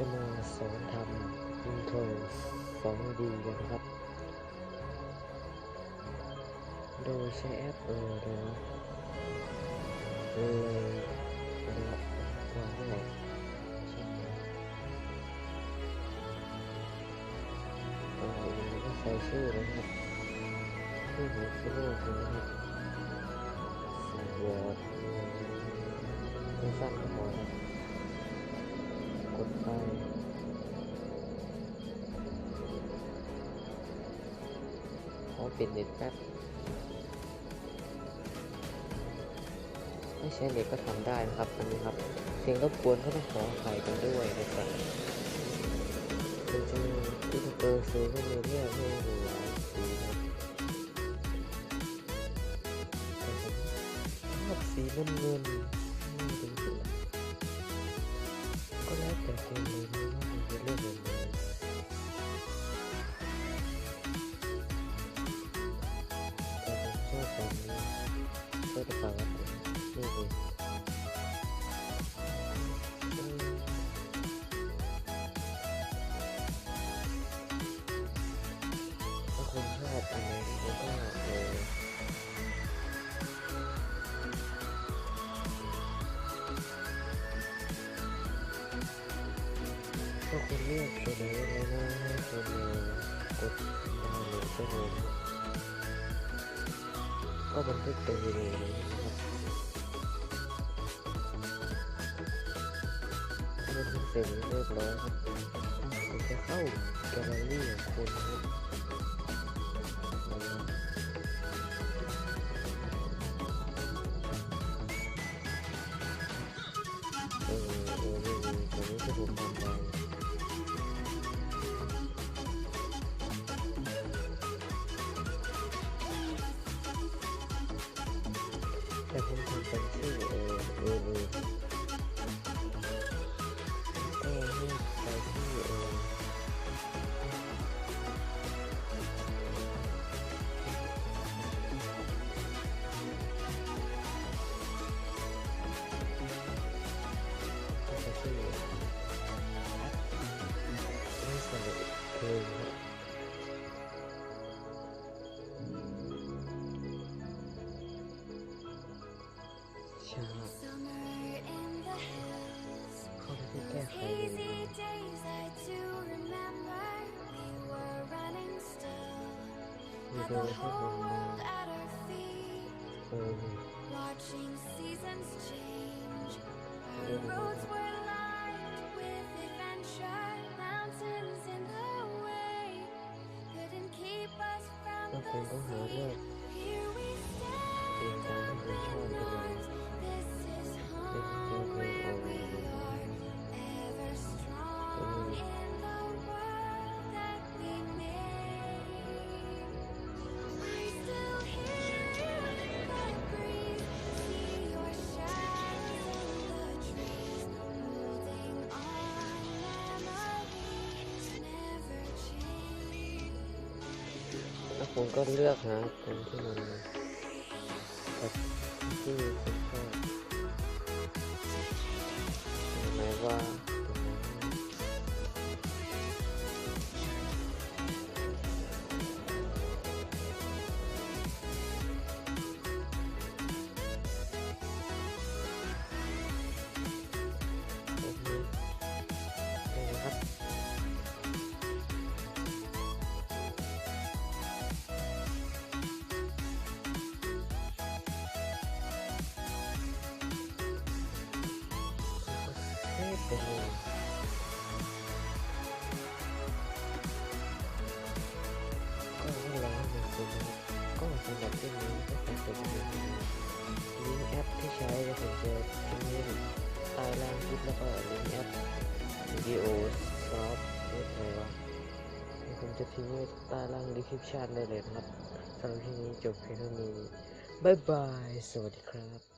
จะมาสอนทำอินโทรสองดีกันนะครับ โดยใช้แอปเออเดี๋ยวนะเลยนะครับวางไว้ไหมเออก็ใส่ชื่อนะครับชื่อของซิโร่คือนะครับสวอร์ดไม่สั้นก็พอครับ ปิดเน็ตแป๊บไม่ใช้เน็ตก็ทำได้นะครับอันนี้ครับเสียงรบกวนก็ต้องขออภัยกันด้วยนะครับจริงๆที่เปิดซื้อก็มีเรียกให้ดูหลายสีนะแต่ผมชอบสีน้ำเงินนี่เป็นสีก็แล้วแต่คนเลยนะว่ามันจะเลือกแบบไหน จะเลือกตัวไหนยังไงนะให้คุณเออกดดาวน์โหลดตัวเลยนก็บันทึกเป็นวิดีโอเลยนะครับบันทึกเสร็จเรียบร้อยครับคุณจะเข้าแกลเลอรี่ของคุณครับ channel. Summer in the cannot days I do remember. We were running still, had the really have a lot burden. Watching seasons change, our roads were lined with adventure, mountains in the way couldn't keep us from the sea. Here we stand, open arms. ผมก็เลือกหาคนที่มันแบบที่ เฮ้ยเป็ไงก็ให้เราให้มันเป็นนะครับก็สำหรับที่นี้ก็ขอจบเพียงเท่านี้ลิงก์แอปที่ใช้ก็ผมจะทิ้งไว้ใต้ล่างคลิปแล้วก็ลิงก์แอปวิดีโอซอฟต์เรียกไรวะผมจะทิ้งไว้ใต้ล่างดีคริปชันได้เลยนะครับสำหรับที่นี้จบเพียงเท่านี้บายบาย สวัสดีครับ